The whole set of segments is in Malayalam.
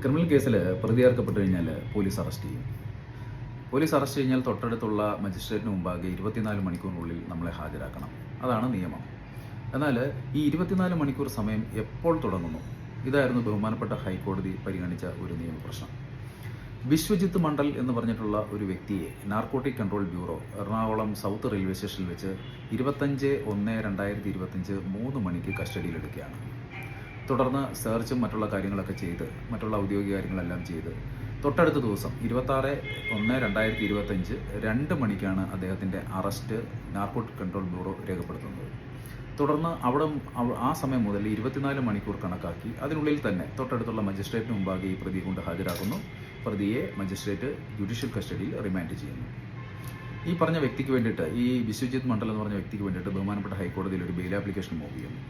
ക്രിമിനൽ കേസിൽ പ്രതിയേർക്കപ്പെട്ട് കഴിഞ്ഞാൽ പോലീസ് അറസ്റ്റ് ചെയ്യും. പോലീസ് അറസ്റ്റ് കഴിഞ്ഞാൽ തൊട്ടടുത്തുള്ള മജിസ്ട്രേറ്റിന് മുമ്പാകെ ഇരുപത്തിനാല് മണിക്കൂറിനുള്ളിൽ നമ്മളെ ഹാജരാക്കണം. അതാണ് നിയമം. എന്നാൽ ഈ ഇരുപത്തിനാല് മണിക്കൂർ സമയം എപ്പോൾ തുടങ്ങുന്നു? ഇതായിരുന്നു ബഹുമാനപ്പെട്ട ഹൈക്കോടതി പരിഗണിച്ച ഒരു നിയമപ്രശ്നം. വിശ്വജിത്ത് മണ്ഡൽ എന്ന് പറഞ്ഞിട്ടുള്ള ഒരു വ്യക്തിയെ narcotic control bureau Ernakulam south railway സ്റ്റേഷനിൽ വെച്ച് ഇരുപത്തഞ്ച് ഒന്ന് രണ്ടായിരത്തി ഇരുപത്തഞ്ച് മൂന്ന് മണിക്ക് കസ്റ്റഡിയിലെടുക്കുകയാണ്. തുടർന്ന് സെർച്ചും മറ്റുള്ള കാര്യങ്ങളൊക്കെ ചെയ്ത് മറ്റുള്ള ഔദ്യോഗിക കാര്യങ്ങളെല്ലാം ചെയ്ത്. തൊട്ടടുത്ത ദിവസം ഇരുപത്താറ് ഒന്ന് രണ്ടായിരത്തി ഇരുപത്തഞ്ച് രണ്ട് മണിക്കാണ് അദ്ദേഹത്തിന്റെ അറസ്റ്റ് നാർക്കോട്ടിക് കൺട്രോൾ ബ്യൂറോ രേഖപ്പെടുത്തുന്നത്. തുടർന്ന് അവിടെ ആ സമയം മുതൽ ഇരുപത്തിനാല് മണിക്കൂർ കണക്കാക്കി അതിനുള്ളിൽ തന്നെ തൊട്ടടുത്തുള്ള മജിസ്ട്രേറ്റിന് മുമ്പാകെ ഈ പ്രതിയെ കൊണ്ട് ഹാജരാക്കുന്നു. പ്രതിയെ മജിസ്ട്രേറ്റ് ജുഡീഷ്യൽ കസ്റ്റഡിയിൽ റിമാൻഡ് ചെയ്യുന്നു. ഈ പറഞ്ഞ വ്യക്തിക്ക് വേണ്ടിയിട്ട് ഈ വിശ്വജിത് മണ്ഡൽ എന്ന് പറഞ്ഞ വ്യക്തിക്ക് വേണ്ടിയിട്ട് ബഹുമാനപ്പെട്ട ഹൈക്കോടതിയിൽ ഒരു ബെയിൽ ആപ്ലിക്കേഷൻ മൂവ് ചെയ്യുന്നു.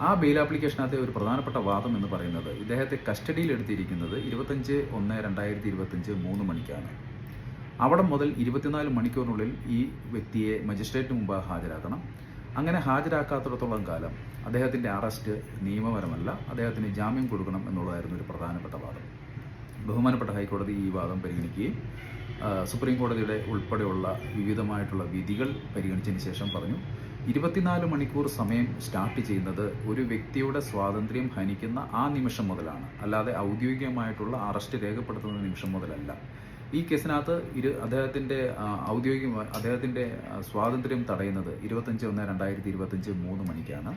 ആ ബെയിൽ ആപ്ലിക്കേഷനകത്തെ ഒരു പ്രധാനപ്പെട്ട വാദം എന്ന് പറയുന്നത് ഇദ്ദേഹത്തെ കസ്റ്റഡിയിൽ എടുത്തിരിക്കുന്നത് ഇരുപത്തഞ്ച് ഒന്ന് രണ്ടായിരത്തി ഇരുപത്തഞ്ച് മൂന്ന് മണിക്കാണ്. അവിടെ മുതൽ ഇരുപത്തിനാല് മണിക്കൂറിനുള്ളിൽ ഈ വ്യക്തിയെ മജിസ്ട്രേറ്റിന് മുമ്പ് ഹാജരാക്കണം. അങ്ങനെ ഹാജരാക്കാത്തിടത്തോളം കാലം അദ്ദേഹത്തിന്റെ അറസ്റ്റ് നിയമപരമല്ല അദ്ദേഹത്തിന് ജാമ്യം കൊടുക്കണം എന്നുള്ളതായിരുന്നു ഒരു പ്രധാനപ്പെട്ട വാദം. ബഹുമാനപ്പെട്ട ഹൈക്കോടതി ഈ വാദം പരിഗണിക്കുകയും സുപ്രീം കോടതിയുടെ ഉൾപ്പെടെയുള്ള വിവിധമായിട്ടുള്ള വിധികൾ പരിഗണിച്ചതിന് ശേഷം പറഞ്ഞു. ഇരുപത്തിനാല് മണിക്കൂർ സമയം സ്റ്റാർട്ട് ചെയ്യുന്നത് ഒരു വ്യക്തിയുടെ സ്വാതന്ത്ര്യം ഹനിക്കുന്ന ആ നിമിഷം മുതലാണ്. അല്ലാതെ ഔദ്യോഗികമായിട്ടുള്ള അറസ്റ്റ് രേഖപ്പെടുത്തുന്ന നിമിഷം മുതലല്ല. ഈ കേസിനകത്ത് ഇരു അദ്ദേഹത്തിന്റെ ഔദ്യോഗിക അദ്ദേഹത്തിന്റെ സ്വാതന്ത്ര്യം തടയുന്നത് ഇരുപത്തഞ്ച് ഒന്ന് രണ്ടായിരത്തി ഇരുപത്തഞ്ച് മൂന്ന് മണിക്കാണ്.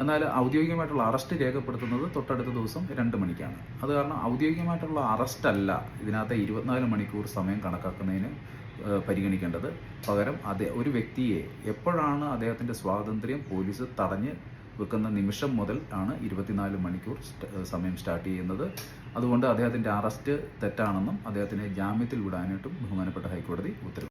എന്നാൽ ഔദ്യോഗികമായിട്ടുള്ള അറസ്റ്റ് രേഖപ്പെടുത്തുന്നത് തൊട്ടടുത്ത ദിവസം രണ്ട് മണിക്കാണ്. അത് കാരണം ഔദ്യോഗികമായിട്ടുള്ള അറസ്റ്റ് അല്ല ഇതിനകത്ത് ഇരുപത്തിനാല് മണിക്കൂർ സമയം കണക്കാക്കുന്നതിന് പരിഗണിക്കേണ്ടത്. പകരം അതേ ഒരു വ്യക്തിയെ എപ്പോഴാണ് അദ്ദേഹത്തിന്റെ സ്വാതന്ത്ര്യം പോലീസ് തടഞ്ഞ് വെക്കുന്ന നിമിഷം മുതൽ ആണ് ഇരുപത്തിനാല് മണിക്കൂർ സമയം സ്റ്റാർട്ട് ചെയ്യുന്നത്. അതുകൊണ്ട് അദ്ദേഹത്തിന്റെ അറസ്റ്റ് തെറ്റാണെന്നും അദ്ദേഹത്തിനെ ജാമ്യത്തിൽ വിടാനായിട്ടും ബഹുമാനപ്പെട്ട ഹൈക്കോടതി ഉത്തരവ്